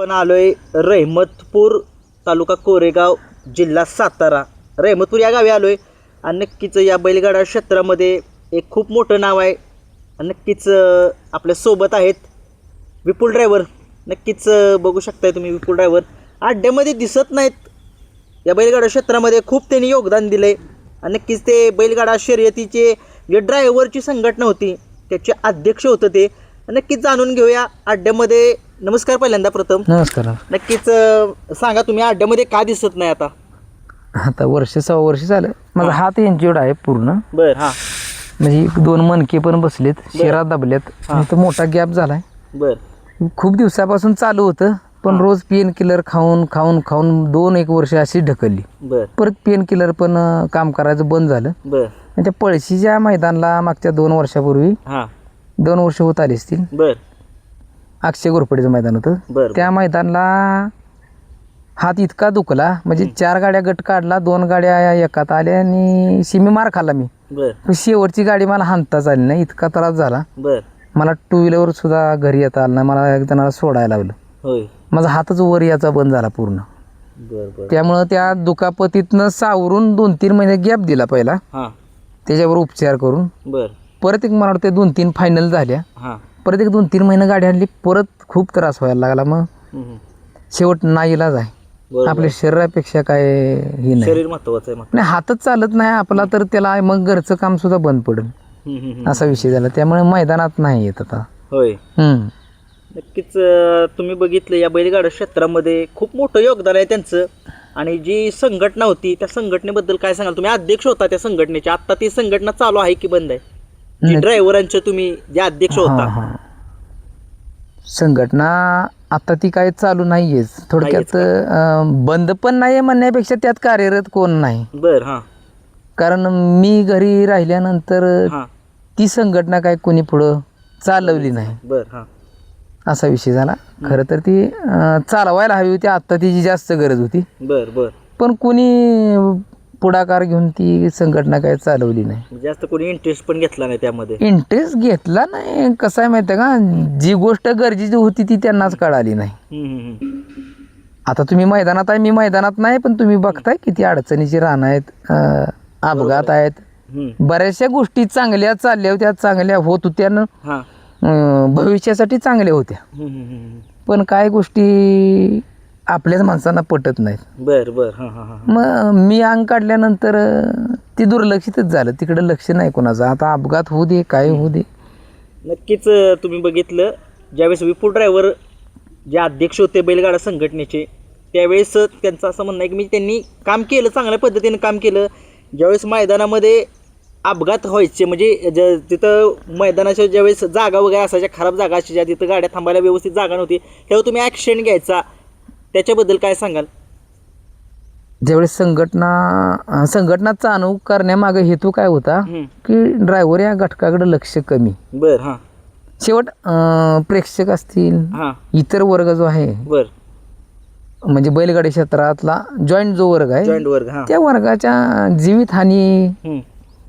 आपण आलोय रहमतपूर तालुका कोरेगाव जिल्हा सातारा. रहमतपूर या गावी आलोय आणि नक्कीच या बैलगाडा क्षेत्रामध्ये एक खूप मोठं नाव आहे आणि नक्कीच आपल्यासोबत आहेत विपुल ड्रायव्हर नक्कीच बघू शकताय तुम्ही विपुल ड्रायव्हर अड्ड्यामध्ये दिसत नाहीत. या बैलगाडा क्षेत्रामध्ये खूप त्यांनी योगदान दिलं आहे आणि नक्कीच ते बैलगाडा शर्यतीचे जे ड्रायव्हरची संघटना होती त्याचे अध्यक्ष होतं ते. नक्कीच जाणून घेऊया अड्ड्यामध्ये. नमस्कार पहिल्यांदा प्रथम. नमस्कार. नक्कीच अं, सांगा तुम्ही अड्ड्यामध्ये का दिसत नाही आता? आता वर्ष सहा वर्ष झालं. माझा हात इंज्युर्ड आहे पूर्ण. बर हां. म्हणजे एक दोन मणके पण बसलेत शिरा दाबल्यात. आणि तो मोठा गॅप झालाय. बर. खूप दिवसापासून चालू होतं पण रोज पेन किलर खाऊन खाऊन खाऊन दोन एक वर्ष अशी ढकलली. बर. परत पेन किलर पण अं, काम करायचं बंद झालं. बर. आणि त्या पळशीच्या मैदानला मागच्या दोन वर्षापूर्वी हां. दोन वर्ष होत आली असतील. बर. अक्षय घोरपडीचं मैदान होतं. बर त्या मैदानला हात इतका दुखला म्हणजे चार गाड्या गट काढला दोन गाड्या एकात आल्या आणि शिमी मार खाल्ला मी. बर. पण शेवटची गाडी मला हाणताच आली नाही इतका त्रास झाला. बर. मला टू व्हीलरवर सुद्धा घरी येता आलं नाही मला एक जणाला सोडायला लागलं होय. माझा हातच वर याचा बंद झाला पूर्ण. बर बर. त्यामुळं त्या दुखापतीतनं सावरून दोन तीन महिने गॅप दिला पहिला. हां. त्याच्यावर उपचार करून. बर. परत एक मला वाटतं दोन तीन फायनल झाल्या. हां. परत एक दोन तीन महिने गाडी आणली परत खूप त्रास व्हायला लागला मग. हम्म. शेवट नाईलाज आहे. बरोबर. आपल्या शरीरापेक्षा काय हे नाही. शरीर महत्वाचं आहे मग. नाही हातच चालत नाही आपला तर त्याला मग घरचं काम सुद्धा बंद पडेल. हम्म, हम्म, हम्म. असा विषय झाला. त्यामुळे मैदानात नाही येत आता. होय. हम्म. नक्कीच अं, तुम्ही बघितलं या बैलगाडा क्षेत्रामध्ये खूप मोठं योगदान आहे त्यांचं. आणि जी संघटना होती त्या संघटनेबद्दल काय सांगाल? तुम्ही अध्यक्ष होता त्या संघटनेच्या आता ती संघटना चालू आहे की बंद आहे? जी नाही. ड्रायव्हरांचे तुम्ही जे अध्यक्ष होता. हा. संघटना आता ती काय चालू नाहीयेच. थोडक्यात अं, बंद पण नाही म्हणण्यापेक्षा त्यात कार्यरत कोण नाही. बर हां. कारण मी घरी राहिल्यानंतर हां. ती संघटना काय कोणी पुढं चालवली नाही. बर हां. असा विषय झाला. खरं तर ती अं, चालवायला हवी होती. आता तिची जास्त गरज होती. बर बर. पण कोणी पुढाकार घेऊन ती संघटना काय चालवली नाही. जास्त कोणी इंटरेस्ट पण घेतला नाही त्यामध्ये. इंटरेस्ट घेतला नाही. कसं आहे माहिती का? जी गोष्ट गरजेची होती ती त्यांनाच कळाली नाही. आता तुम्ही मैदानात आहे मी मैदानात नाही पण तुम्ही बघताय किती अडचणीची राहणं आहेत अपघात आहेत. बऱ्याचशा गोष्टी चांगल्या चालल्या होत्या चांगल्या होत होत्या न हां. भविष्यासाठी चांगल्या होत्या. पण काय गोष्टी आपल्याच माणसांना पटत नाहीत. बर बर. हां हां हां मग मी अंग काढल्यानंतर अं, ती दुर्लक्षितच झालं. तिकडं लक्ष नाही कोणाचं. आता अपघात होऊ दे काय होऊ दे. नक्कीच अं, तुम्ही बघितलं ज्यावेळेस विपुल ड्रायव्हर जे अध्यक्ष होते बैलगाडा संघटनेचे त्यावेळेस अं, त्यांचं असं म्हणणं आहे की मी त्यांनी काम केलं चांगल्या पद्धतीने काम केलं. ज्यावेळेस मैदानामध्ये अपघात व्हायचे म्हणजे ज तिथं मैदानाच्या ज्यावेळेस जागा वगैरे असायच्या खराब जागा असायच्या तिथं गाड्या थांबायला व्यवस्थित जागा नव्हती तेव्हा तुम्ही ॲक्शन घ्यायचा. त्याच्याबद्दल काय सांगाल? ज्यावेळेस संघटना संघटना चालू करण्यामागे हेतू काय होता. की ड्रायव्हर या घटकाकडे लक्ष कमी. बर हां. शेवट प्रेक्षक असतील हां. इतर वर्ग जो आहे बर. म्हणजे बैलगाडी क्षेत्रातला जॉईंट जो वर्ग आहे जॉईंट वर्ग हां. त्या वर्गाच्या जीवितहानी.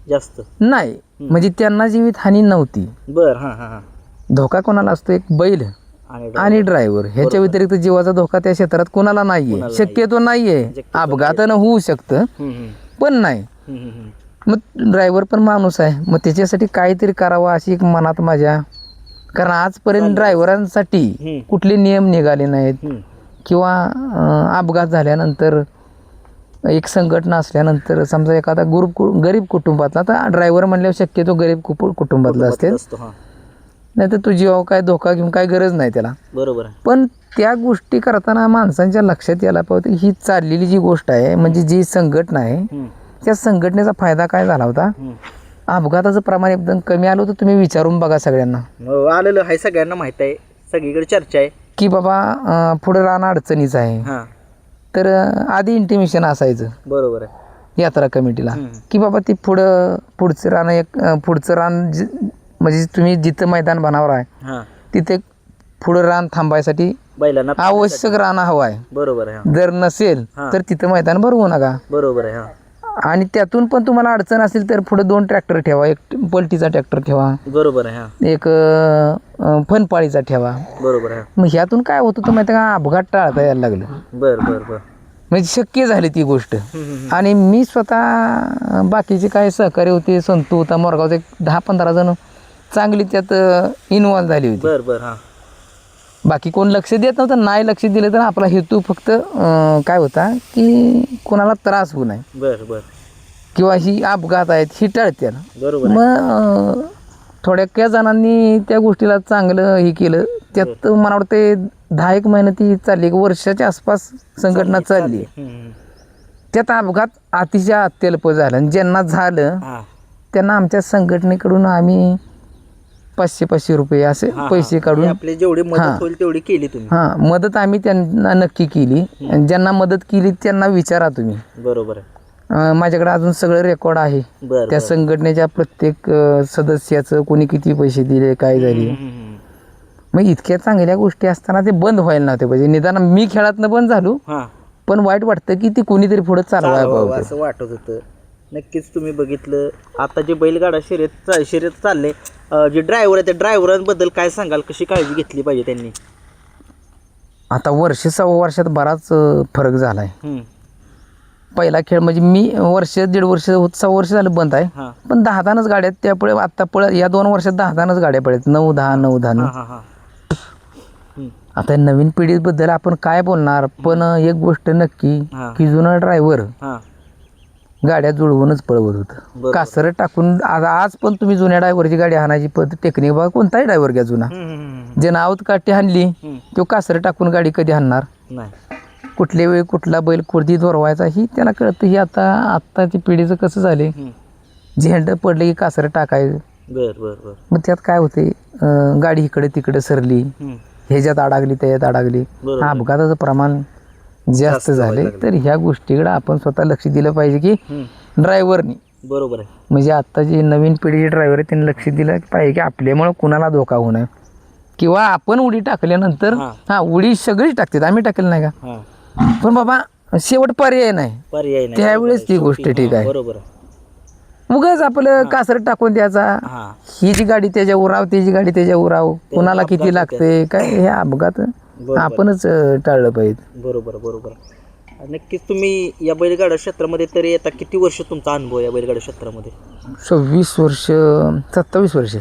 जास्त. नाही. म्हणजे त्यांना जीवितहानी नव्हती. बर हां हां. धोका कोणाला असतो? एक बैल. आणि ड्रायव्हर ह्याच्या व्यतिरिक्त जीवाचा धोका त्या क्षेत्रात कोणाला नाहीये. शक्यतो नाहीये. अपघातानं होऊ शकतं. पण नाही. मग ड्रायव्हर पण माणूस आहे. मग त्याच्यासाठी काहीतरी करावं अशी एक मनात माझ्या. कारण आजपर्यंत ड्रायव्हरांसाठी. कुठले नियम निघाले नाहीत. किंवा अपघात झाल्यानंतर एक संघटना असल्यानंतर समजा एखादा ग्रुप गरीब कुटुंबातला आता ड्रायव्हर म्हणल्यावर शक्यतो गरीब कुटुंबातला असते नाही तर तुझी काय धोका घेऊन काय गरज नाही त्याला. बरोबर आहे. पण त्या गोष्टी करताना माणसांच्या लक्षात यायला पाहिजे ही चाललेली जी गोष्ट आहे म्हणजे जी संघटना आहे त्या संघटनेचा फायदा काय झाला होता. अपघाताचं प्रमाण एकदम कमी आलं होतं तुम्ही विचारून बघा सगळ्यांना. हो, आलेलं आहे सगळ्यांना माहीत आहे सगळीकडे चर्चा आहे. की बाबा पुढे राहणं अडचणीचं आहे. हां. तर अं, आधी इंटिमेशन असायचं. बरोबर आहे. यात्रा कमिटीला. की बाबा ती पुढं पुढचं रान एक अं, पुढचं रान जि- म्हणजे तुम्ही जिथं मैदान बनावर आहे हां. तिथे पुढं रान थांबायसाठी बैलांना आवश्यक रान हवं आहे. बरोबर आहे हां. जर नसेल हा. तर तिथं मैदान भरवू नका. बरोबर आहे हां. आणि त्यातून पण तुम्हाला अडचण असेल तर पुढे दोन ट्रॅक्टर ठेवा. एक पलटीचा ट्रॅक्टर ठेवा. बरोबर आहे हा. एक अं, फनपाळीचा ठेवा. बरोबर आहे. मग ह्यातून काय होतं माहिती का? अपघात टाळता यायला लागलं. बर बर बर. म्हणजे शक्य झाली ती गोष्ट. हम्म, हम्म, आणि मी स्वतः अं, बाकीचे काय सहकारी होते संतू होता मोरगावचे एक दहा पंधरा जण चांगली त्यात इन्व्हॉल्व झाली होती. बर बर हा. बाकी कोण लक्ष देत नव्हतं नाही लक्ष दिलं तर आपला हेतू फक्त अं, काय होता की कोणाला त्रास होऊ नये. बर बर. किंवा ही अपघात आहेत ही टळते बरोबर मग अं, थोड्याक्या जणांनी त्या गोष्टीला चांगलं हे केलं. त्यात मला वाटते दहा एक महिने ती चालली एक वर्षाच्या आसपास संघटना चालली. हम्म, हम्म. त्यात अपघात अतिशय अत्यल्प झाला. आणि ज्यांना झालं हा. त्यांना आमच्या संघटनेकडून आम्ही पाचशे पाचशे रुपये असे हा, हा. पैसे काढून म्हणजे आपली जेवढी हा. मदत होईल तेवढी केली तुम्ही. हां मदत आम्ही त्यांना नक्की केली. आणि ज्यांना मदत केली त्यांना विचारा तुम्ही. बरोबर आहे. अं, माझ्याकडे अजून सगळं रेकॉर्ड आहे. बर त्या संघटनेच्या प्रत्येक अं, सदस्याचं कोणी किती पैसे दिले काय झाले. हम्म, हम्म, हम्म. मग इतक्या चांगल्या गोष्टी असताना ते बंद व्हायला नव्हते पाहिजे. निदान मी खेळातनं बंद झालो. हा. पण वाईट वाटतं की ती कोणीतरी पुढे चालवायला चालवावं पाहिजे असं वाटत होतं. नक्कीच तुम्ही बघितलं. आता जे बैलगाडा शर्यत चा- शर्यत चालले जे ड्रायव्हर आहे त्या ड्रायव्हरांबद्दल काय सांगाल? कशी काळजी घेतली पाहिजे त्यांनी? आता वर्ष सव्वा वर्षात बराच फरक झाला आहे हम्म. पहिला खेळ म्हणजे मी वर्ष दीड वर्ष होत सहा वर्ष झालं बंद आहे. हा. पण दहा दहानच गाड्या आहेत त्यापुढे आता पळ या दोन वर्षात दहा दहानच गाड्या पडत नऊ दहा नऊ दहा नऊ. हा हा. आता नवीन पिढीबद्दल आपण काय बोलणार? पण एक गोष्ट नक्की हा. की जुना ड्रायव्हर हा. गाड्या जुळवूनच पळवत होतं बरोबर. कासर टाकून आज आज पण तुम्ही जुन्या ड्रायव्हरची गाडी हाणायची पद्धत टेक्निक बघा कोणताही ड्रायव्हर घ्या जुना. जे नावत काठी हाणली हम्म. तो कासर टाकून गाडी कधी हाणणार नाही कुठल्या वेळी कुठला बैल कुर्दी दोरवायचा ही त्याला कळतं ही आता आत्ताची पिढीचं कसं झाले. झेंड पडले की कासर टाकायचं बर बर बर मग त्यात काय होते अं, गाडी इकडे तिकडे सरली हम्म. ह्याच्यात अडागली त्याच्यात अडागली बरोबर. अपघाताचं प्रमाण जास्त झाले तर ह्या गोष्टीकडे आपण स्वतः लक्ष दिलं पाहिजे की. ड्रायव्हरनी. बरोबर आहे. म्हणजे आता जी नवीन पिढीचे ड्रायव्हर आहेत त्यांनी लक्ष दिलं पाहिजे की आपल्यामुळं कुणाला धोका होऊ नये किंवा आपण उडी टाकल्यानंतर हा. उडी सगळीच टाकतात. आम्ही टाकेल नाही का? पण बाबा शेवट पर्याय नाही. पर्याय नाही. त्यावेळेस ती गोष्ट ठीक आहे. बरोबर आहे. उगाच आपलं कासर टाकून द्यायचा. हा. जी गाडी त्याच्या उराव त्याची गाडी त्याच्या उराव कुणाला किती लागते काय हे अपघात? आपणच अं, टाळलं पाहिजे. बरोबर बरोबर. नक्कीच तुम्ही या बैलगाडा क्षेत्रामध्ये तरी आता किती वर्ष तुमचा अनुभव आहे या बैलगाडा क्षेत्रामध्ये? सव्वीस वर्ष सत्तावीस वर्ष.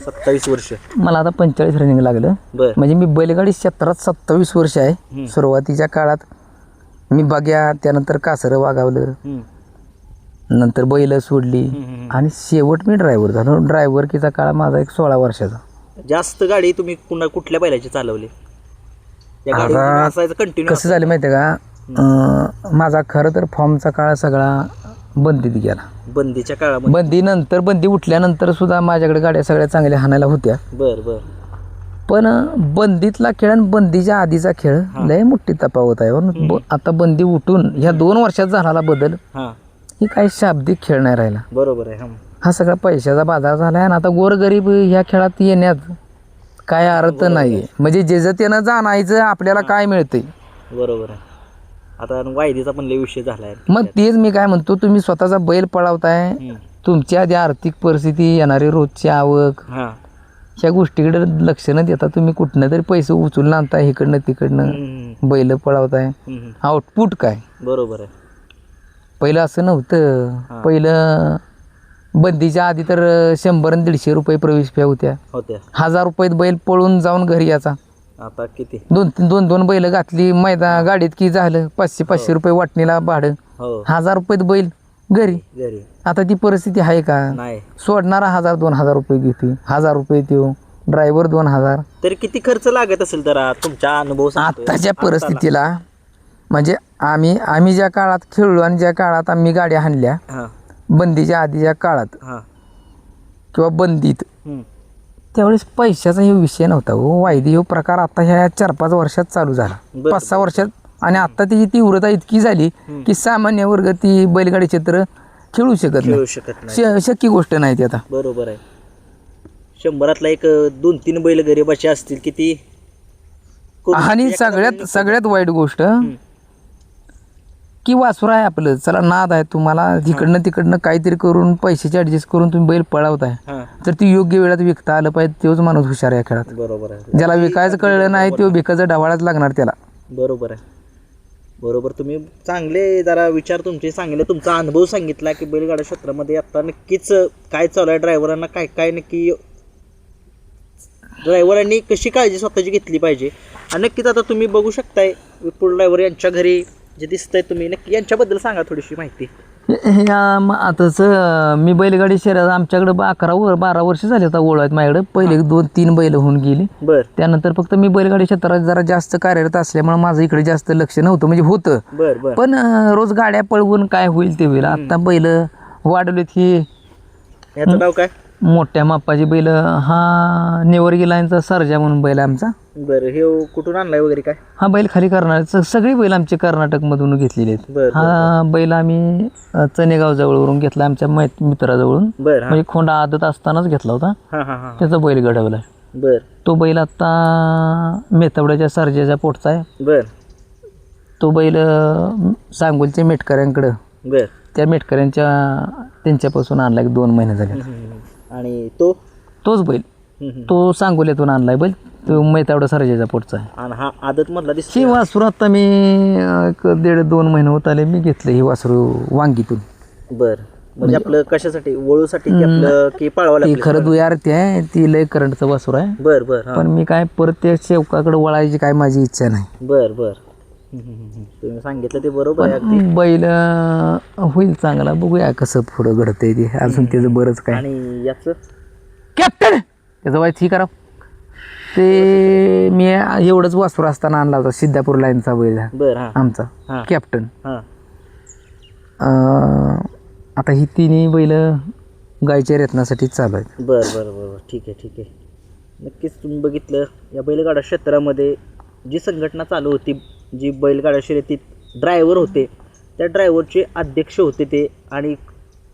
सत्तावीस वर्ष. मला आता पंचेचाळीस रनिंग लागलं. बर. म्हणजे मी बैलगाडी क्षेत्रात सत्तावीस वर्ष आहे. सुरुवातीच्या काळात मी बघ्या त्यानंतर कासरं वागावलं. हम्म. नंतर बैल सोडली. हम्म, हम्म. आणि शेवट मी ड्रायव्हर झालो. ड्रायव्हरकीचा काळ माझा एक सोळा वर्षाचा. जास्त गाडी तुम्ही कुणा कुठल्या बैलाची चालवली? आता असायचं कंटिन्यू कसं झालं माहिती आहे का? अं, माझा खरं तर फॉर्मचा काळ सगळा बंदीत गेला. बंदीच्या काळामध्ये. बंदीनंतर बंदी उठल्यानंतर सुद्धा माझ्याकडे गाड्या सगळ्या चांगल्या हाणायला होत्या. बर बर. पण बंदीतला खेळ आणि बंदीच्या आधीचा खेळ लय मोठी तफावत आहे हो. ब- आता बंदी उठून ह्या दोन वर्षात झालेला बदल हा. ही काही शाब्दिक खेळ नाही राहिला. बरोबर आहे हा हा सगळा पैशाचा बाजार झाला आहे आणि आता गोरगरीब ह्या खेळात येण्यात काय अर्थ नाही म्हणजे जे त्यानं जाणायचं आपल्याला काय मिळते बरोबर आहे. आता वायदीचा पण लय विषय झालाय. मग तेच मी काय म्हणतो तुम्ही स्वतःचा बैल पळवताय हम्म. तुमची आधी आर्थिक परिस्थिती येणारी रोजची आवक हा. ह्या गोष्टीकडे लक्ष न देता तुम्ही कुठनं तरी पैसे उचलून आणताय इकडनं तिकडनं. बैल पळवताय. आउटपुट काय? बरोबर आहे. पहिलं असं नव्हतं. पहिलं बंदीच्या आधी तर शंभर आणि दीडशे रुपये प्रवेश फ्या होत्या. होत्या. हजार रुपयात बैल पळून जाऊन घरी याचा आता किती? दोन दोन दोन बैल घातली मैदान गाडीत की झालं पाचशे पाचशे रुपये वाटणीला भाडं. हो. हजार रुपयात बैल घरी. घरी. आता ती परिस्थिती आहे का? नाही. सोडणारा हजार दोन हजार रुपये घेते हजार रुपये देऊ. ड्रायव्हर दोन हजार. तरी किती खर्च लागत असेल तर तुमचा अनुभव सांगतोय. आत्ताच्या परिस्थितीला म्हणजे आम्ही आम्ही ज्या काळात खेळलो आणि ज्या काळात आम्ही गाड्या हाणल्या हा. बंदीच्या आधीच्या काळात. हा. किंवा बंदीत. हम्म. त्यावेळेस पैशाचा हे विषय नव्हता हो. वायदी हो प्रकार आता ह्या चार पाच वर्षात चालू झाला. बरं, पाच सहा वर्षात. आणि आता त्याची तीव्रता इतकी झाली की सामान्य वर्ग ती बैलगाडी क्षेत्र खेळू शकत खेळू नाही. शकत नाही. श- शक्य गोष्ट नाही ती आता. बरोबर आहे. शंभरातला एक दोन तीन बैल गरीबाचे असतील किती आणि सगळ्यात सगळ्यात वाईट गोष्ट की वासुर आहे आपलं. चला नाद आहे तुम्हाला. तिकडनं तिकडनं काहीतरी करून पैशाची ऍडजस्ट करून तुम्ही बैल पळवताय हां. तर ती योग्य वेळात विकता आलं पाहिजे तोच माणूस हुशार आहे या खेळात. बरोबर आहे. ज्याला विकायचं कळलं नाही तो विकायचं डावाळाच लागणार त्याला. बरोबर आहे. बरोबर. तुम्ही चांगले जरा विचार तुमचे सांगितले तुमचा अनुभव सांगितला की बैलगाडा क्षेत्रामध्ये आता नक्कीच काय चालू आहे ड्रायव्हरांना काय काय नक्की ड्रायव्हरांनी कशी काळजी स्वतःची घेतली पाहिजे. आणि नक्कीच आता तुम्ही बघू शकताय विपुल ड्रायव्हर यांच्या घरी जे दिसतंय तुम्ही नक्की यांच्याबद्दल सांगा थोडीशी माहिती. आताच मी बैलगाडी शहरात आमच्याकडे अकरा वर बारा वर्ष झाले आता ओळख आहेत माझ्याकडे. पहिले दोन तीन बैल होऊन गेली. बर. त्यानंतर फक्त मी बैलगाडी क्षेत्रात जरा जास्त कार्यरत असल्यामुळे माझं इकडे जास्त लक्ष नव्हतं म्हणजे होतं. पण रोज गाड्या पळवून काय होईल ते होईल. आता बैल वाढवलेत ही. याचं नाव काय? मोठ्या मापाची बैल हा नेवर यांचा सर्जा म्हणून बैल आहे आमचा. बरं हे कुठून आणलाय वगैरे काय? हा बैल खाली करणार सगळी बैल आमचे कर्नाटकमधून घेतलेले आहेत. बर हा बैल आम्ही चनेगाव जवळवरून घेतला आमच्या मैत मित्राजवळून. बर हा. म्हणजे खोंडा आदत असतानाच घेतला होता. हा हा हा. त्याचा बैल घडवला बर. तो बैल आता मेथवड्याच्या सर्जेच्या पोटचा आहे. बर. तो बैल अ, सांगोलच्या मेटकऱ्यांकडं. बर. त्या मेटकऱ्यांच्या त्यांच्यापासून आणला एक दोन महिने झाले. आणि तो? तोच बैल. तो सांगोल्यातून आणलाय बैल. तो मेथवडा सर्जेच्या पोटचा आहे. आणि हा आदत मधला दिसतो ही वासरू आता मी एक दीड दोन महिने होत आले मी घेतलं ही वासरू वांगीतून. बर. म्हणजे आपलं कशासाठी? वळूसाठी की आपलं की पळावं ती लागलं खरं दुयारती आहे ती लय करंटचं वासूर आहे. बर बर हा. पण मी काय परत त्या शेवकाकडे वळायची काय माझी इच्छा नाही. बर बर. तुम्ही सांगितलं ते बरोबर आहे अगदी. बैल अं, होईल चांगला. बघूया कसं पुढं घडतंय ते. अजून त्याचं बरंच काय. आणि याच? कॅप्टन! त्याचं वाय ठीक करा ते मी एवढंच वासूर असताना आणला होता सिद्धापूर लाईनचा बैल. हा, बर हा. आमचा. हा. कॅप्टन. हा. अं, आता ही तिन्ही बैल गायच्या रेतनासाठी चालू आहेत. बर बर बर बर. ठीक आहे ठीक आहे. नक्कीच तुम्ही बघितलं या बैलगाडा क्षेत्रामध्ये जी संघटना चालू होती जी बैलगाडा शर्यतीत ड्रायव्हर होते त्या ड्रायव्हरचे अध्यक्ष होते ते आणि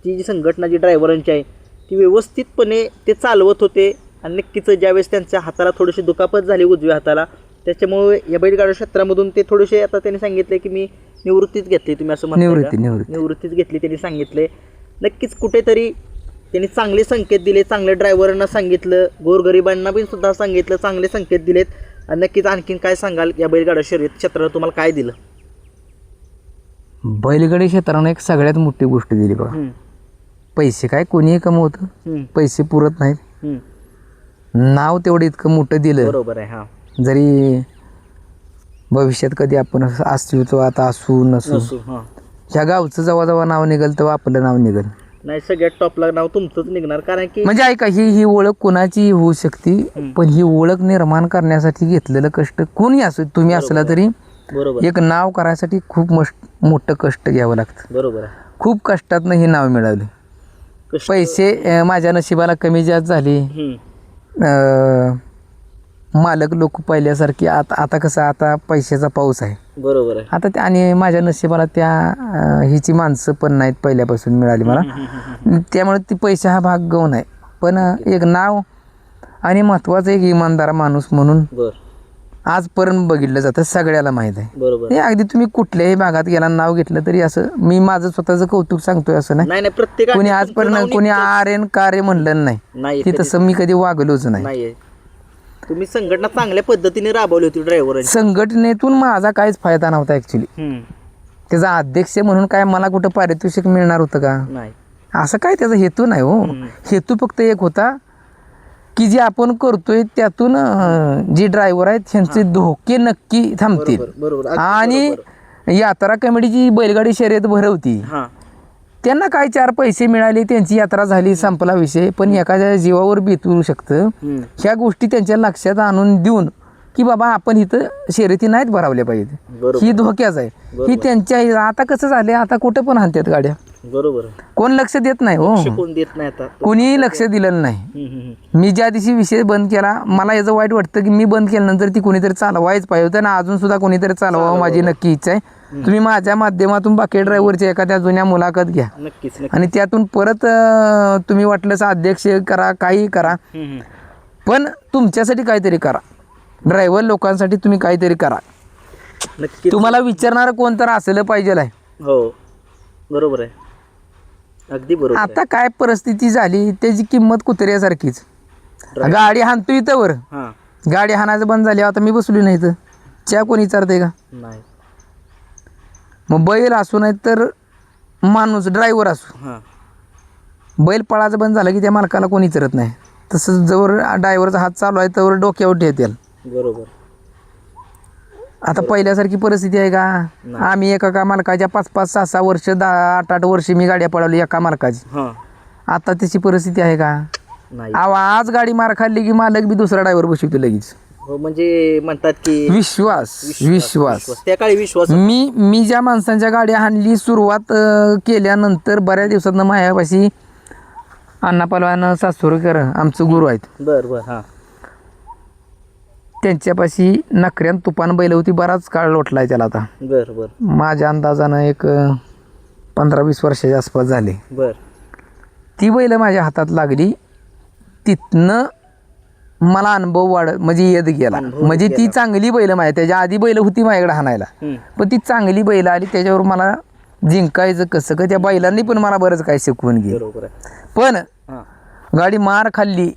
ती जी संघटना जी ड्रायव्हरांची आहे ती व्यवस्थितपणे ते चालवत होते आणि नक्कीच ज्यावेळेस त्यांच्या हाताला थोडीशी दुखापत झाली उजव्या हाताला त्याच्यामुळे या बैलगाडा क्षेत्रामधून ते थोडेसे आता त्यांनी सांगितले की मी निवृत्तीच घेतली तुम्ही असं? निवृत्ती निवृत्ती. निवृत्तीच घेतली त्यांनी सांगितले. नक्कीच कुठेतरी त्यांनी चांगले संकेत दिले चांगल्या ड्रायव्हरांना सांगितलं गोरगरिबांना पण सुद्धा सांगितलं चांगले संकेत दिलेत. नक्कीच आणखीन काय सांगाल? या बैलगाडा शर्यत क्षेत्राला तुम्हाला काय दिलं? बैलगाडी क्षेत्रानं एक सगळ्यात मोठी गोष्ट दिली बघा. पैसे काय कोणीही कमवतं. पैसे पुरत नाहीत. नाव तेवढं इतकं मोठं दिलं. बरोबर आहे हा. जरी भविष्यात कधी आपण असं अस्तित्वात असू नसू. ह्या गावचं जेव्हा नाव निघल तेव्हा आपलं नाव निघल. नाही सगळ्यात टॉपला नाव तुमचंच निघणार कारण की म्हणजे ऐका ही ही ओळख कोणाची होऊ शकते पण ही ओळख निर्माण करण्यासाठी घेतलेलं कष्ट कोणी असो तुम्ही असला तरी बरोबर एक नाव करायसाठी खूप मोठं कष्ट घ्यावं लागतं. बरोबर खूप कष्टातनं हे नाव मिळाले. पैसे माझ्या नशिबाला कमी जास्त झाली. मालक लोक पहिल्यासारखी आता आता कसं आता पैशाचा पाऊस आहे. बरोबर आहे. आता त्या आणि माझ्या नशिबाला त्या अं, हिची माणसं पण नाहीत पहिल्यापासून मिळाली मला. त्यामुळे ती पैसा हा भाग गौण आहे. पण अं, एक नाव आणि महत्त्वाचं एक इमानदार माणूस म्हणून बर. आजपर्यंत बघितलं जातं सगळ्याला माहीत आहे. बरोबर. हे अगदी तुम्ही कुठल्याही भागात गेला नाव घेतलं तरी असं मी माझं स्वतःचं कौतुक सांगतोय असं नाही. नाही नाही प्रत्येक कोणी आजपर्यंत कोणी आर्यन कार्य म्हणलं नाही. नाही की तसं मी कधी वागलोच नाही. नाहीये. तुम्ही संघटना चांगल्या पद्धतीने राबवली होती ड्रायव्हरांची संघटनेतून माझा काहीच फायदा नव्हता ऍक्च्युली त्याचा अध्यक्ष म्हणून काय मला कुठं पारितोषिक मिळणार होतं का? नाही. असं काय त्याचा हेतू नाही हो. हेतू फक्त एक होता की जे आपण करतोय त्यातून अं, जे ड्रायव्हर आहेत त्यांचे धोके नक्की थांबतील. बरोबर बरोबर. अगदी आणि. यात्रा कमिटीची बैलगाडी शर्यत भरवती हा. त्यांना काय चार पैसे मिळाले त्यांची यात्रा झाली संपला विषय. पण एखाद्या जीवावर बितू शकतं. ह्या गोष्टी त्यांच्या लक्षात आणून देऊन की बाबा आपण इथं शर्यती नाहीत भरावल्या पाहिजे ही धोक्याच आहे. ही त्यांच्या आता कसं झालंय आता कुठं पण हाणतात गाड्या. बरोबर. कोण लक्ष देत नाही हो. शिकवून देत नाही आता. कोणीही लक्ष दिलेलं नाही. मी ज्या दिवशी विषय बंद केला मला याचं वाईट वाटतं की मी बंद केल्यानंतर ती कोणीतरी चालवायच पाहिजे होतं ना अजून सुद्धा कोणीतरी चालवावं माझी नक्की इच्छा आहे. तुम्ही माझ्या माध्यमातून बाकी ड्रायव्हरच्या एखाद्या जुन्या मुलाखत घ्या. नक्कीच आणि त्यातून परत अं, तुम्ही वाटलंच अध्यक्ष करा काही करा. पण तुमच्यासाठी काहीतरी करा. ड्रायव्हर लोकांसाठी तुम्ही काहीतरी करा. तुम्हाला विचारणारं कोण तर असलं पाहिजे आहे हो बरोबर आहे. अगदी बरोबर. आता काय परिस्थिती झाली त्याची किंमत कुत्र्यासारखीच. गाडी हाणतो इथं वर. हां. गाडी हाणायचं बंद झाली आता मी बसली नाही इथं. च्या कोणी विचारते का? नाही. मग बैल असू नाही तर माणूस ड्रायव्हर असू. हां. बैल पळायचं बंद झालं की त्या मालकाला कोणी विचारत नाही. तसंच जवळ ड्रायव्हरचा हात चालू आहे तर डोक्यावर ठेवतील. बरोबर. आता पहिल्यासारखी परिस्थिती आहे का? आम्ही एका का मालकाच्या पाच पाच सहा सहा वर्ष दहा आठ आठ वर्ष मी गाड्या पळवली एका मालकाची. हां. आता त्याची परिस्थिती आहे का? नाही. अहो, आज गाडी मार खाल्ली की मालक बी दुसरा ड्रायव्हर बसवतो लगेच. म्हणजे म्हणतात की विश्वास विश्वास त्या काळी विश्वास मी मी ज्या माणसांच्या गाड्या हाणली सुरुवात अं, केल्यानंतर बऱ्याच दिवसातनं मायापाशी अण्णा पलवान सासूरकर आमचं गुरु आहेत. बर बर हां. त्यांच्यापाशी नखऱ्यान तुफान बैल होती बराच काळ लोटलाय त्याला आता. बर बर. माझ्या अंदाजानं एक पंधरा वीस वर्षाच्या आसपास झाले. बर. ती बैल माझ्या हातात लागली. तिथनं मला अनुभव वाढ म्हणजे येत गेला. म्हणजे ती चांगली बैल माझ्या त्याच्या आधी बैल होती माझ्याकडे हाणायला. पण ती चांगली बैल आली त्याच्यावर मला जिंकायचं कसं का त्या बैलांनी पण मला बरंच काय शिकवून गेलं पण गाडी मार खाल्ली.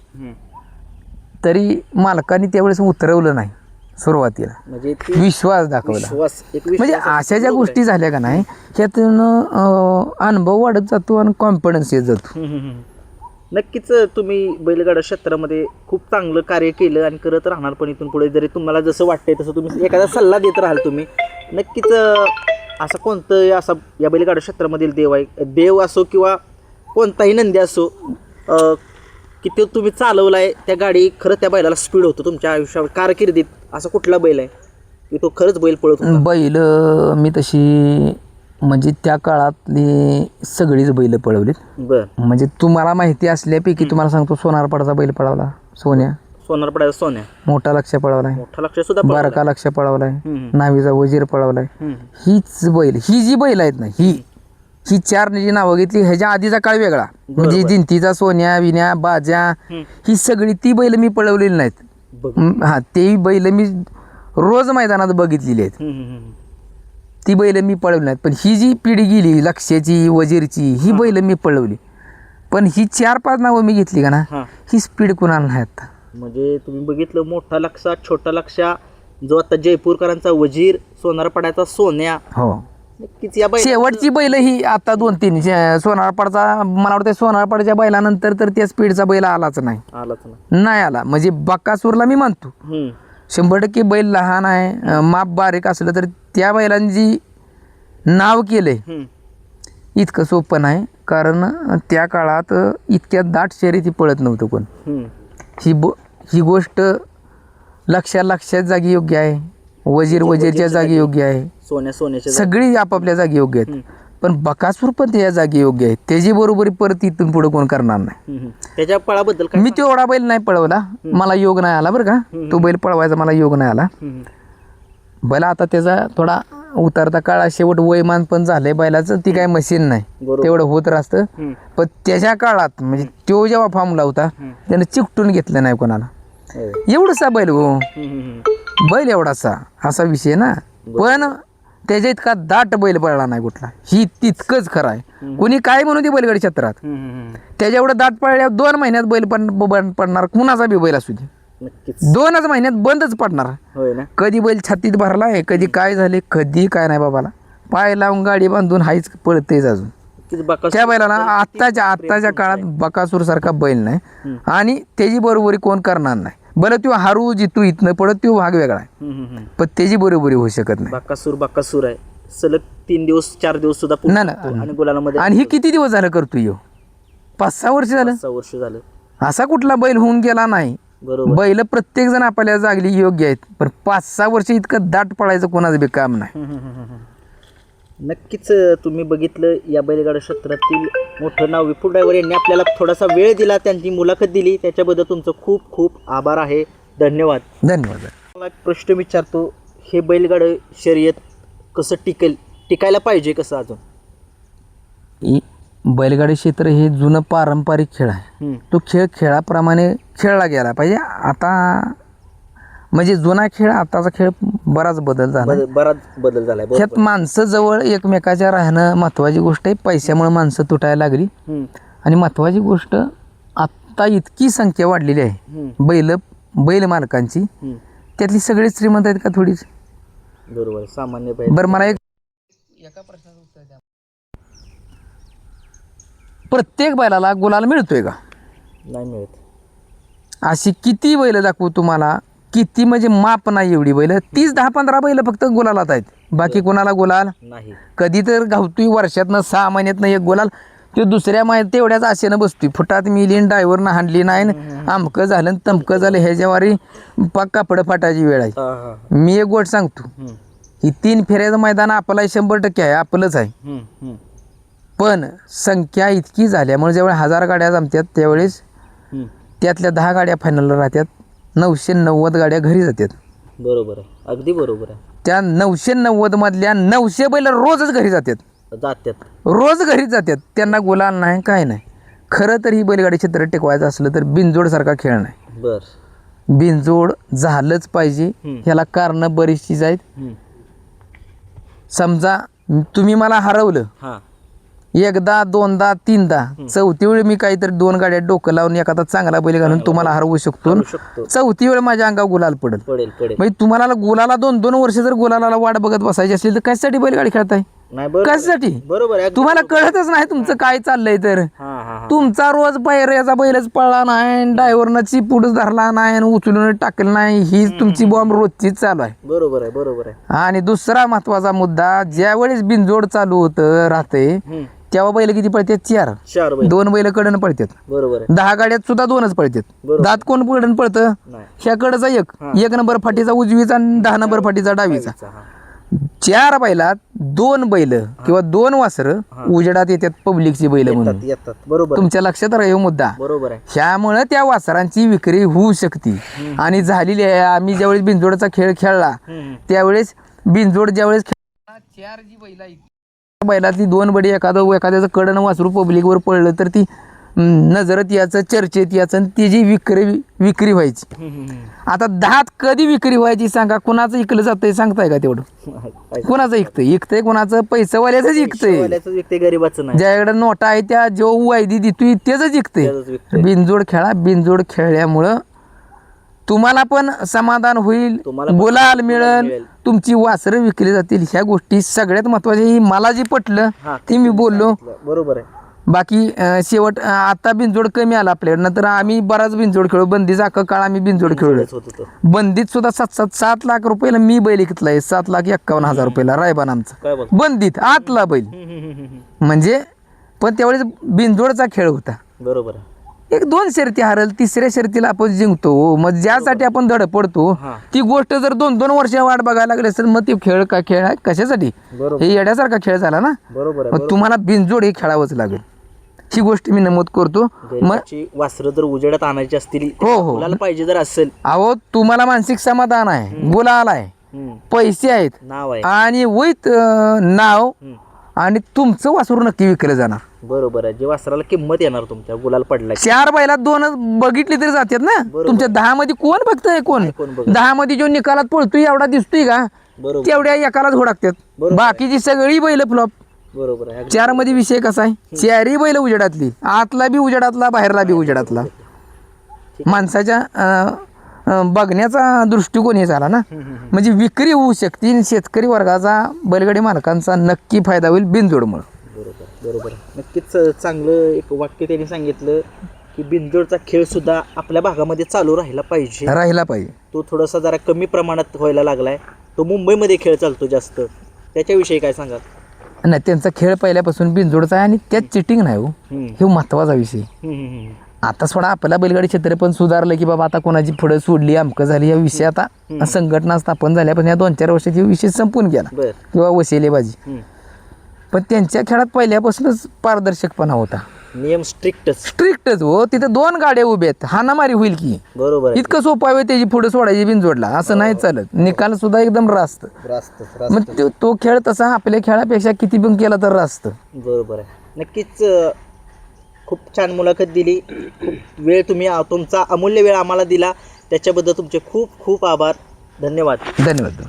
तरी मालकाने त्यावेळेस उतरवलं नाही सुरुवातीला. म्हणजे विश्वास दाखवला. म्हणजे अशा ज्या गोष्टी झाल्या का नाही ह्यातून अं, अनुभव वाढत जातो आणि कॉन्फिडन्स येत जातो. नक्कीच तुम्ही बैलगाडा क्षेत्रामध्ये खूप चांगलं कार्य केलं आणि करत राहणार पण इथून पुढे जरी तुम्हाला जसं वाटतंय तसं तुम्ही एखादा सल्ला देत राहाल तुम्ही. नक्कीच असा असं कोणतं असा या बैलगाडा क्षेत्रामधील देव आहे देव असो किंवा कोणताही नंदी असो की तो तुम्ही चालवलाय त्या गाडी खरं त्या बैलाला स्पीड होतो तुमच्या आयुष्यावर. कारकिर्दीत असा कुठला बैल आहे की तो खरंच बैल पळत बैल मी तशी म्हणजे त्या काळातली सगळीच बैल पळवलीत. बर. म्हणजे तुम्हाला माहिती असल्यापैकी तुम्हाला सांगतो सोनारपाडाचा बैल पळवला सोन्या. सोनार पडायचा सोन्या. मोठा लक्ष पळवलाय. मोठा लक्ष सुद्धा. बारका लक्ष पळवलाय. हम्म, नावीचा वजीर पळवलाय. हम्म. हीच बैल ही जी बैल आहेत ना ही ही चार जी नावं घेतली ह्याच्या आधीचा काळ वेगळा. म्हणजे जिंतीचा सोन्या विन्या बाजा हम्म. ही सगळी ती बैल मी पळवलेली नाहीत. बघ. हा ते बैल मी रोज मैदानात बघितलेली आहेत. हम्म, हम्म, हम्म. ती बैल मी पळवली नाहीत. पण ही जी पिढी गेली लक्ष्याची वजीरची ही बैल मी पळवली. पण ही चार पाच नावं मी घेतली का ना हां. ही स्पीड कुणाला नाही आता. म्हणजे तुम्ही बघितलं मोठा लक्षा छोटा लक्षा जो आता जयपूरकरांचा वजीर सोनारपाड्याचा सोन्या. हो. नक्कीच या बैल शेवटची बैल ही आता दोन तीन शे- सोनारपाडचा मला वाटतं सोनारपाडच्या बैलानंतर तर त्या स्पीडचा बैल आलाच नाही. आलाच ना नाही आला. म्हणजे बक्कासूरला मी म्हणतो. हम्म. शंभर टक्के बैल लहान आहे माप बारीक असलं तर त्या बैलांनी जी नाव हम्म. इतकं सोपं नाही कारण त्या काळात इतक्या दाट शर्यती पळत नव्हतं कोण. ही ब ही गोष्ट लक्षात लक्षात जागी योग्य आहे वजीर वजीरच्या जागी योग्य आहे. सोन्या सोन्याच्या सगळी आपापल्या जागी योग्य आहेत. पण बकासूर पण त्या जागी योग्य आहे. त्याची बरोबरी परत इथून पुढे कोण करणार नाही. हम्म, हम्म. त्याच्या पळाबद्दल काय मी तेवढा बैल नाही पळवला. मला योग नाही आला बरं का. तो बैल पळवायचा मला योग नाही आला. हम्म. बैल आता त्याचा थोडा उतरता काळ शेवट वयमान पण झालंय बैलाचं. ती काय मशीन नाही. बरोबर. तेवढं होत राहतं. हम्म. पण त्याच्या काळात म्हणजे तो जेव्हा फॉर्मला होता त्यानं चिकटून घेतलं नाही कोणाला. होय. एवढंसा बैल हो. हम्म, हम्म, हम्म. बैल एवढासा. असा विषय ना. पण त्याच्या इतका दाट बैल पळला नाही कुठला. ही तितकंच खरं आहे. कुणी काय म्हणू दे बैलगाडी क्षेत्रात. त्याच्या एवढं दाट पडल्यावर दोन महिन्यात बैल पण पडणार. कुणाचा बी बैल असू दे. दोनच महिन्यात बंदच पडणार. कधी बैल छातीत भरलाय कधी काय झाले कधी काय नाही बाबाला. पाय लावून गाडी बांधून हायच पळतेच अजून. त्या बैलाला आत्ताच्या आत्ताच्या काळात बकासूर सारखा बैल नाही. आणि त्याची बरोबरी कोण करणार नाही. बरं तो हारू जितू इथनं पडत तो भाग वेगळा आहे. हम्म. पण त्याची बरोबरी होऊ शकत नाही. बाकासूर बाकासूर आहे. सलग तीन दिवस चार दिवस सुद्धा पुढे नाही, जातो नाही. आणि गुलालामध्ये आणि हे किती दिवस झालं करतोय ह्यो? पाच सहा वर्ष झालं? सहा वर्ष झालं. असा कुठला बैल होऊन गेला नाही. बरोबर. बैल प्रत्येक जण आपल्या जागली योग्य आहेत. पण पाच सहा वर्ष इतकं दाट पडायचं कोणाचं बी काम नाही. हम्म, हम्म, हम्म, हम्म. नक्कीच तुम्ही बघितलं या बैलगाडा क्षेत्रातील मोठं नाव विपुल ड्रायव्हर यांनी आपल्याला थोडासा वेळ दिला त्यांची मुलाखत दिली. त्याच्याबद्दल तुमचं खूप खूप आभार आहे. धन्यवाद. धन्यवाद. मला एक प्रश्न विचारतो हे बैलगाडं शर्यत कसं टिकेल? टिकायला पाहिजे कसं अजून? बैलगाडी क्षेत्र हे जुनं पारंपरिक खेळ आहे. हम्म, तो खेळ खेळाप्रमाणे खेळला गेला पाहिजे. आता म्हणजे जुना खेळ आताचा खेळ बराच बदल झाला. बदल- बराच बदल झालाय बरोबर. ह्यात माणसं जवळ एकमेकाच्या राहणं महत्वाची गोष्ट आहे. पैशामुळे माणसं तुटायला लागली. हम्म, आणि महत्वाची गोष्ट आत्ता इतकी संख्या वाढलेली आहे. हम्म, बैल बैल मालकांची. हम्म. त्यातली सगळी श्रीमंत आहेत का थोडीच? बरोबर. सामान्य पाहिजे बरं मला एक प्रत्येक बैलाला गुलाल मिळतोय का? नाही मिळत. अशी किती बैल दाखवू तुम्हाला? किती म्हणजे माप नाही एवढी बैल. तीस दहा पंधरा बैल फक्त गुलालात आहेत. बाकी कोणाला गुलाल? नाही. कधी तर गावतोय वर्षातनं सहा महिन्यातनं एक गुलाल. ते दुसऱ्या महिन्यात तेवढ्याच आशेनं बसतोय. फुटात मिली ड्रायव्हरनं हाणली नाही न आमकं झालं तमकं झालं ह्याच्यावारी पाक कापड फाटायची वेळ आहे. हा, हा, हा. मी एक गोट सांगतो. ही तीन फेऱ्याचं मैदान आपलं शंभर टक्के आहे आपलंच आहे. पण संख्या इतकी झाल्यामुळे ज्यावेळी हजार गाड्या जमतात त्यावेळेस. त्यातल्या दहा गाड्या फायनलला राहतात. नऊशे नव्वद गाड्या घरी जातात. बरोबर आहे. अगदी बरोबर आहे. त्या नऊशे नव्वद मधल्या नऊशे बैल रोजच घरी जातात. जात्यात. रोज घरीच जातात. त्यांना गुलाल नाही काय नाही. खरं तर ही बैलगाडी क्षेत्र टिकवायचं असलं तर बिनजोडसारखा खेळ नाही. बर. बिनजोड झालंच पाहिजे. हम्म. ह्याला कारणं बरीचशीच आहेत. हम्म. समजा तुम्ही मला हरवलं. हा. एकदा दोनदा तीनदा. चौथी वेळी मी काहीतरी दोन गाड्या डोकं लावून एखादा चांगला बैल घालून तुम्हाला हरवू शकतो. चौथी वेळ माझ्या अंगावर गुलाल पडेल. म्हणजे तुम्हाला गुलाला दोन दोन वर्ष जर गुलाला वाट बघत बसायची असली तर कशासाठी बैलगाडी खेळताय? कशासाठी? बरोबर तुम्हाला कळतच नाही तुमचं काय चाललंय तर. हा हा हा. तुमचा रोज पायऱ्याचा बैलच पळला नाही ड्रायव्हरनं चिपूडच धरला नाही आणि उचलून टाकलं नाही हीच तुमची बॉम्ब रोजचीच चालू आहे. बरोबर आहे बरोबर आहे. आणि दुसरा महत्त्वाचा मुद्दा ज्यावेळेस बिनजोड चालू होतं राहते. तेव्हा बैल किती पळतात? चार. चार बैल. दोन बैल कडन पळतात. बरोबर आहे. दहा गाड्यात सुद्धा दोनच पळतात. बरोबर. दात कोण कडन पळतं? नाही. ह्या कडचा एक एक नंबर फाटीचा उजवीचा आणि दहा नंबर फाटीचा डावीचा. हा. चार बैलात दोन बैल किंवा दोन वासर उजेडात येतात पब्लिकची बैल म्हणून. येतात. येतात बरोबर आहे. तुमच्या लक्षात राहील मुद्दा. बरोबर आहे. ह्यामुळं त्या वासरांची विक्री होऊ शकते. आणि झालेली आहे आम्ही ज्यावेळेस बिनजोडचा खेळ खेळला हम्म. त्यावेळेस बिनजोड ज्यावेळेस खेळला, चार जी बैला आहेत, बैलातली दोन बडी एखादं एखाद्याचं कडनं वासरू पब्लिकवर पडलं तर ती नजरत याचं चर्चेत याचं आणि त्याची विक्री विक्री व्हायची. आता दहात कधी विक्री व्हायची सांगा? कुणाचं इकलं जातंय सांगताय का तेवढं. कुणाचं इकतंय? इकतंय कुणाचं? पैसेवाल्याचंच इकतंय. गरीबाचं ज्याकडे नोटा आहे त्या जो वायदी देतोय तेच विकतंय. बिनजोड खेळा बिनजोड खेळल्यामुळं तुम्हाला पण समाधान होईल तुम्हाला पण गुलाल मिळेल मिळेल. तुमची वासरं विकली जातील. ह्या गोष्टी सगळ्यात महत्त्वाच्या ही मला जी पटलं हा, ते मी बोललो. बरोबर आहे. बाकी अं, शेवट अं, आता बिनजोड कमी आला आपल्याकडे. नंतर आम्ही बराच बिनजोड खेळलो. बंदीचा अख्खा काळ आम्ही बिनजोड खेळलो. तेच होत होतं. बंदीत सुद्धा सात सात सात लाख रुपयाला मी बैल घेतलाय सात लाख एक्कावन्न हजार रुपयाला. रायबान आमचा. काय बोल बंदीत आतला बैल. म्हणजे पण त्यावेळेस बिनजोडचा खेळ होता. बरोबर आहे. एक दोन शर्ती हरल तिसऱ्या शर्तीला आपण जिंकतो. मग ज्यासाठी आपण धड पडतो. ती गोष्ट जर दोन दोन वर्ष वाट बघायला लागली असेल मग ती खेळ का खेळ आहे? कशासाठी? हे येड्यासारखा खेळ झाला ना? बरोबर मग तुम्हाला बिनजोड हे खेळावंच लागेल. ही गोष्ट मी नमूद करतो. मग वासरं जर उजेडात आणायची असतील हो, हो. मुलाला पाहिजे जर असेल. अहो तुम्हाला मानसिक समाधान आहे आहे हम्म. पैसे आहेत नाव आहे. आणि वैत अं, नाव. आणि तुमचं वासरू नक्की विकलं जाणार. बरोबर आहे. जे वासराला किंमत येणार तुमच्या गुलाल पडला की. चार बैलात दोन बघितली तरी जातात ना? बरोबर. तुमच्या दहा मध्ये कोण बघतंय कोण? कोण बघत दहा मध्ये जो निकालात पळतोय एवढा दिसतोय का? बरोबर. तेवढ्या एकालाच होडाकतात. बरोबर. बाकीची सगळी बैल फ्लॉप बरोबर आहे. चारमध्ये विषय कसा आहे? चारही बैल उजेडातली. आतला बी उजेडातला बाहेरला बी उजेडातला. माणसाच्या अं, बघण्याचा दृष्टिकोन हे झाला ना. म्हणजे विक्री होऊ शकते आणि शेतकरी वर्गाचा बैलगाडी मालकांचा नक्की फायदा होईल बिनजोडमुळे बरोबर बरोबर. नक्कीच चांगलं एक वाक्य त्यांनी सांगितलं की बिनजोडचा खेळ सुद्धा आपल्या भागामध्ये चालू राहिला पाहिजे. राहिला पाहिजे. तो थोडासा जरा कमी प्रमाणात व्हायला लागलाय. तो मुंबईमध्ये खेळ चालतो जास्त. त्याच्याविषयी काय सांगाल? नाही त्यांचा खेळ पहिल्यापासून बिनजोडचा आहे आणि त्यात चिटिंग नाही हो. हे महत्त्वाचा विषय. आता सोडा आपल्या बैलगाडी क्षेत्र पण सुधारलं की बाबा आता कोणाची पुढे सोडली अमकं झाली या विषय आता संघटना स्थापन झाल्या पण या दोन चार वर्षाची विषय संपून गेला. किंवा वशिलेबाजी. हम्म. पण त्यांच्या खेळात पहिल्यापासूनच पारदर्शकपणा होता. नियम स्ट्रिक्टच. स्ट्रिक्टच हो तिथे दोन गाड्या उभ्या आहेत हानामारी होईल की. बरोबर इतकं सोपं आहे त्याची पुढे सोडायची बिनजोडला असं नाही चालत. निकाल सुद्धा एकदम रास्त. रास्त मग तो- खेळ तसा आपल्या खेळापेक्षा किती पण केला तर रास्त. बरोबर आहे. नक्कीच खूप छान मुलाखत दिली. खूप वेळ तुम्ही तुमचा अमूल्य वेळ आम्हाला दिला. त्याच्याबद्दल तुमचे खूप खूप आभार. धन्यवाद. धन्यवाद.